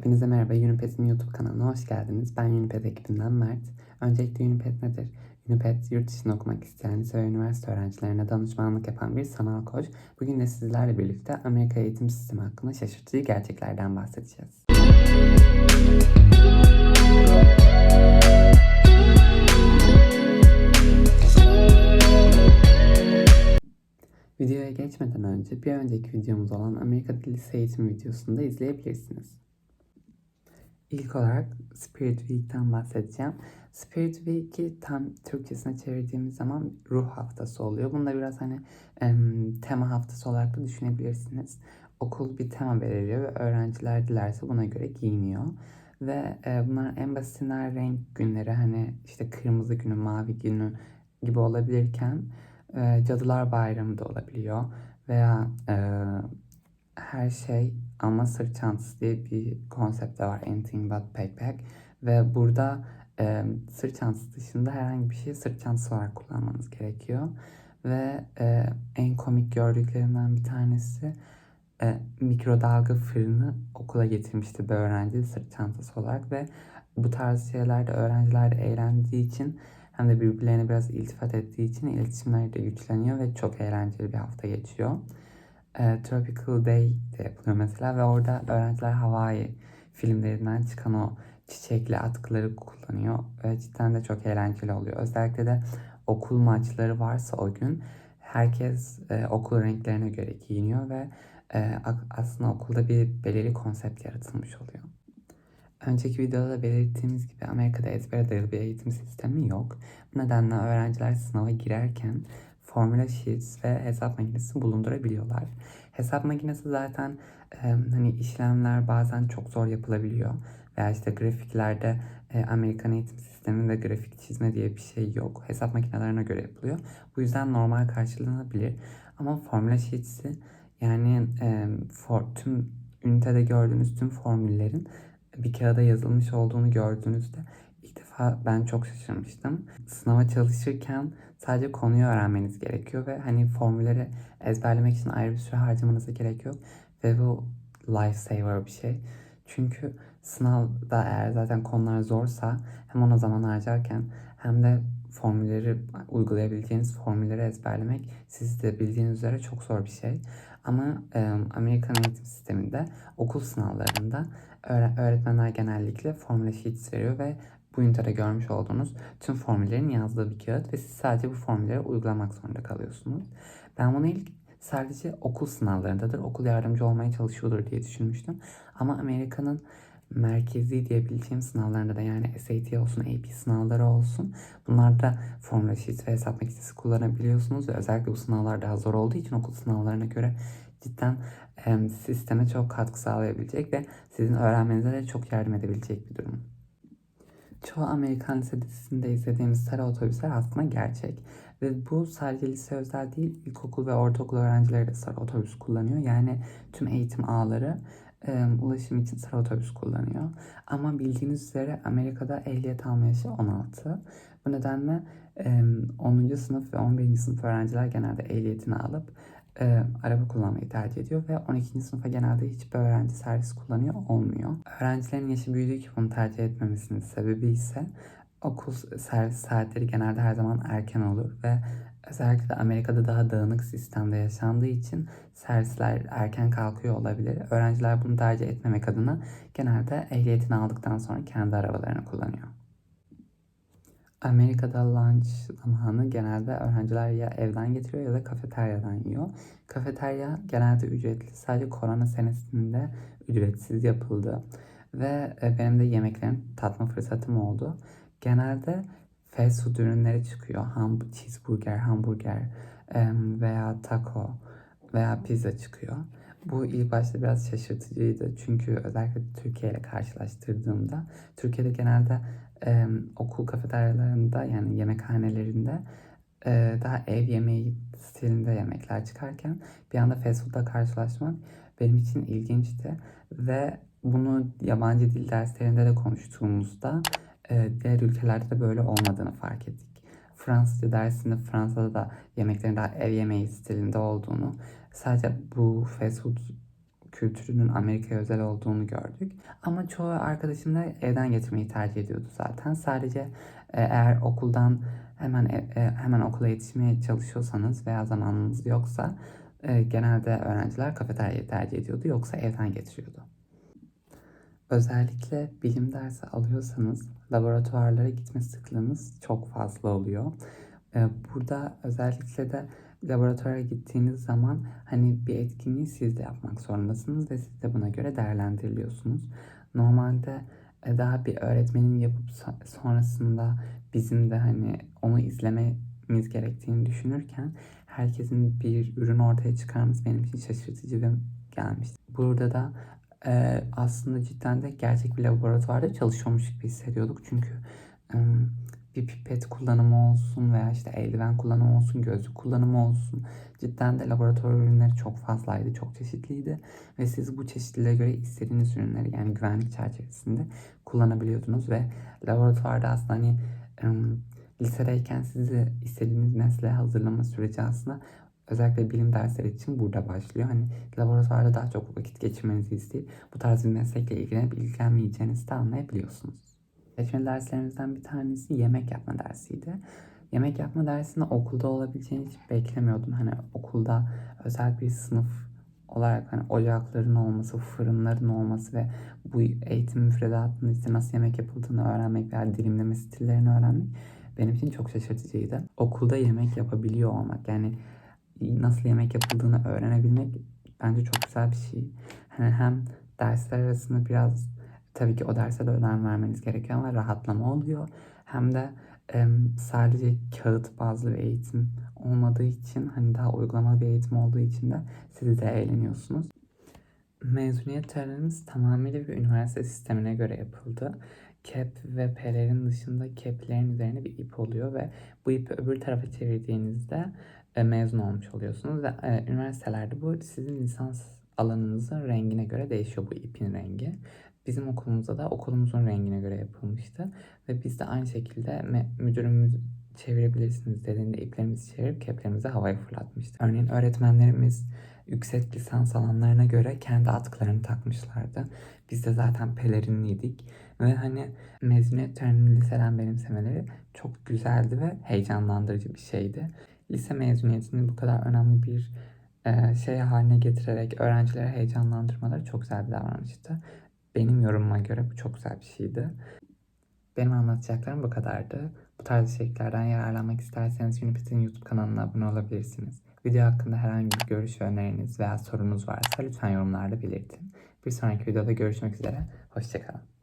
Hepinize merhaba, Unipet'in YouTube kanalına hoş geldiniz. Ben Unipet ekibinden Mert. Öncelikle Unipet nedir? Unipet, yurt dışında okumak isteyen lise ve üniversite öğrencilerine danışmanlık yapan bir sanal koç. Bugün de sizlerle birlikte Amerika eğitim sistemi hakkında şaşırtıcı gerçeklerden bahsedeceğiz. Videoya geçmeden önce bir önceki videomuz olan Amerika Dili Lise Eğitim videosunu da izleyebilirsiniz. İlk olarak Spirit Week'ten bahsedeceğim. Spirit Week'i tam Türkçesine çevirdiğimiz zaman ruh haftası oluyor. Bunu da biraz hani em, tema haftası olarak da düşünebilirsiniz. Okul bir tema belirliyor ve öğrenciler dilerse buna göre giyiniyor. Ve e, bunlar en basitinden renk günleri hani işte kırmızı günü, mavi günü gibi olabilirken e, Cadılar Bayramı da olabiliyor. Veya e, her şey ama sırt çantası diye bir konsept de var. Anything but backpack. Ve burada e, sırt çantası dışında herhangi bir şeyi sırt çantası olarak kullanmanız gerekiyor. Ve e, en komik gördüklerimden bir tanesi e, mikrodalga fırını okula getirmişti bir öğrenci sırt çantası olarak ve bu tarz şeylerde öğrenciler de eğlendiği için hem de birbirlerine biraz iltifat ettiği için iletişimler de güçleniyor ve çok eğlenceli bir hafta geçiyor. E, Tropical Day de yapılıyor mesela ve orada öğrenciler Hawaii filmlerinden çıkan o çiçekli atkıları kullanıyor ve cidden de çok eğlenceli oluyor. Özellikle de okul maçları varsa o gün herkes e, okul renklerine göre giyiniyor ve e, aslında okulda bir belirli konsept yaratılmış oluyor. Önceki videoda da belirttiğimiz gibi Amerika'da ezbere dayalı bir eğitim sistemi yok. Bu nedenle öğrenciler sınava girerken formula sheets ve hesap makinesi bulundurabiliyorlar. Hesap makinesi zaten e, hani işlemler bazen çok zor yapılabiliyor. Veya işte grafiklerde e, Amerikan eğitim sisteminde grafik çizme diye bir şey yok. Hesap makinelerine göre yapılıyor. Bu yüzden normal karşılanabilir. Ama formula sheets'i yani e, for, tüm ünitede gördüğünüz tüm formüllerin bir kağıda yazılmış olduğunu gördüğünüzde defa ben çok şaşırmıştım. Sınava çalışırken sadece konuyu öğrenmeniz gerekiyor ve hani formülleri ezberlemek için ayrı bir süre harcamanıza gerek yok. Ve bu lifesaver bir şey. Çünkü sınavda eğer zaten konular zorsa hem ona zaman harcarken hem de formülleri uygulayabileceğiniz formülleri ezberlemek siz de bildiğiniz üzere çok zor bir şey. Ama e, Amerikan eğitim sisteminde okul sınavlarında öğretmenler genellikle formüle sheets veriyor ve bu ünitede görmüş olduğunuz tüm formüllerin yazdığı bir kağıt ve siz sadece bu formülleri uygulamak zorunda kalıyorsunuz. Ben bunu ilk sadece okul sınavlarındadır, okul yardımcı olmaya çalışıyordur diye düşünmüştüm. Ama Amerika'nın merkezi diyebileceğim sınavlarında da yani SAT olsun, AP sınavları olsun bunlarda formula sheet ve hesap makinesi kullanabiliyorsunuz ve özellikle bu sınavlar daha zor olduğu için okul sınavlarına göre cidden e, sisteme çok katkı sağlayabilecek ve sizin öğrenmenize de çok yardım edebilecek bir durum. Çoğu Amerikan lise izlediğimiz sarı otobüsler aslında gerçek. Ve bu sadece lise özel değil, ilkokul ve ortaokul öğrencileri de sarı otobüs kullanıyor. Yani tüm eğitim ağları e, ulaşım için sıra otobüs kullanıyor. Ama bildiğiniz üzere Amerika'da ehliyet alma yaşı 16. Bu nedenle e, 10. sınıf ve 11. sınıf öğrenciler genelde ehliyetini alıp e, araba kullanmayı tercih ediyor ve 12. sınıfa genelde hiçbir öğrenci servis kullanıyor olmuyor. Öğrencilerin yaşı büyüdükçe bunu tercih etmemesinin sebebi ise okul servis saatleri genelde her zaman erken olur ve özellikle de Amerika'da daha dağınık sistemde yaşandığı için servisler erken kalkıyor olabilir. Öğrenciler bunu tercih etmemek adına genelde ehliyetini aldıktan sonra kendi arabalarını kullanıyor. Amerika'da lunch zamanı genelde öğrenciler ya evden getiriyor ya da kafeteryadan yiyor. Kafeterya genelde ücretli. Sadece korona senesinde ücretsiz yapıldı. Ve e, benim de yemeklerin tatma fırsatım oldu. Genelde fast food ürünleri çıkıyor. Ham, cheeseburger, hamburger veya taco veya pizza çıkıyor. Bu ilk başta biraz şaşırtıcıydı. Çünkü özellikle Türkiye ile karşılaştırdığımda Türkiye'de genelde e, okul kafeteryalarında yani yemekhanelerinde e, daha ev yemeği stilinde yemekler çıkarken bir anda fast food'la karşılaşmak benim için ilginçti. Ve bunu yabancı dil derslerinde de konuştuğumuzda e, diğer ülkelerde de böyle olmadığını fark ettik. Fransızca dersinde Fransa'da da yemeklerin daha ev yemeği stilinde olduğunu sadece bu fast food kültürünün Amerika'ya özel olduğunu gördük. Ama çoğu arkadaşım da evden getirmeyi tercih ediyordu zaten. Sadece e, eğer okuldan hemen e, e, hemen okula yetişmeye çalışıyorsanız veya zamanınız yoksa genelde öğrenciler kafeteryayı tercih ediyordu yoksa evden getiriyordu. Özellikle bilim dersi alıyorsanız laboratuvarlara gitme sıklığınız çok fazla oluyor. Burada özellikle de laboratuvara gittiğiniz zaman hani bir etkinliği siz de yapmak zorundasınız ve siz de buna göre değerlendiriliyorsunuz. Normalde e, daha bir öğretmenin yapıp so- sonrasında bizim de hani onu izlememiz gerektiğini düşünürken herkesin bir ürün ortaya çıkarması benim için şaşırtıcı ve gelmişti. Burada da e, aslında cidden de gerçek bir laboratuvarda çalışıyormuş gibi hissediyorduk. Çünkü e, bir pipet kullanımı olsun veya işte eldiven kullanımı olsun, gözlük kullanımı olsun. Cidden de laboratuvar ürünleri çok fazlaydı, çok çeşitliydi. Ve siz bu çeşitliliğe göre istediğiniz ürünleri yani güvenlik çerçevesinde kullanabiliyordunuz. Ve laboratuvarda aslında hani lisedeyken sizi istediğiniz mesleğe hazırlama süreci aslında özellikle bilim dersleri için burada başlıyor. Hani laboratuvarda daha çok vakit geçirmenizi isteyip bu tarz bir meslekle ilgilenip ilgilenmeyeceğinizi de anlayabiliyorsunuz. Seçmeli derslerimizden bir tanesi yemek yapma dersiydi. Yemek yapma dersinde okulda olabileceğini hiç beklemiyordum. Hani okulda özel bir sınıf olarak hani ocakların olması, fırınların olması ve bu eğitim müfredatında işte nasıl yemek yapıldığını öğrenmek veya dilimleme stillerini öğrenmek benim için çok şaşırtıcıydı. Okulda yemek yapabiliyor olmak yani nasıl yemek yapıldığını öğrenebilmek bence çok güzel bir şey. Hani hem dersler arasında biraz tabii ki o derse de önem vermeniz gerekiyor ama rahatlama oluyor. Hem de e, sadece kağıt bazlı bir eğitim olmadığı için hani daha uygulamalı bir eğitim olduğu için de siz de eğleniyorsunuz. Mezuniyet törenimiz tamamıyla bir üniversite sistemine göre yapıldı. Kep ve pelerin dışında keplerin üzerine bir ip oluyor ve bu ipi öbür tarafa çevirdiğinizde e, mezun olmuş oluyorsunuz. Ve e, üniversitelerde bu sizin lisans alanınızın rengine göre değişiyor bu ipin rengi. Bizim okulumuzda da okulumuzun rengine göre yapılmıştı. Ve biz de aynı şekilde müdürümüz çevirebilirsiniz dediğinde iplerimizi çevirip keplerimizi havaya fırlatmıştı. Örneğin öğretmenlerimiz yüksek lisans alanlarına göre kendi atkılarını takmışlardı. Biz de zaten pelerinliydik. Ve hani mezuniyet törenini liseden benimsemeleri çok güzeldi ve heyecanlandırıcı bir şeydi. Lise mezuniyetini bu kadar önemli bir şey haline getirerek öğrencileri heyecanlandırmaları çok güzel bir davranıştı. Benim yorumuma göre bu çok güzel bir şeydi. Benim anlatacaklarım bu kadardı. Bu tarz içeriklerden yararlanmak isterseniz Unipit'in YouTube kanalına abone olabilirsiniz. Video hakkında herhangi bir görüş öneriniz veya sorunuz varsa lütfen yorumlarda belirtin. Bir sonraki videoda görüşmek üzere. Hoşçakalın.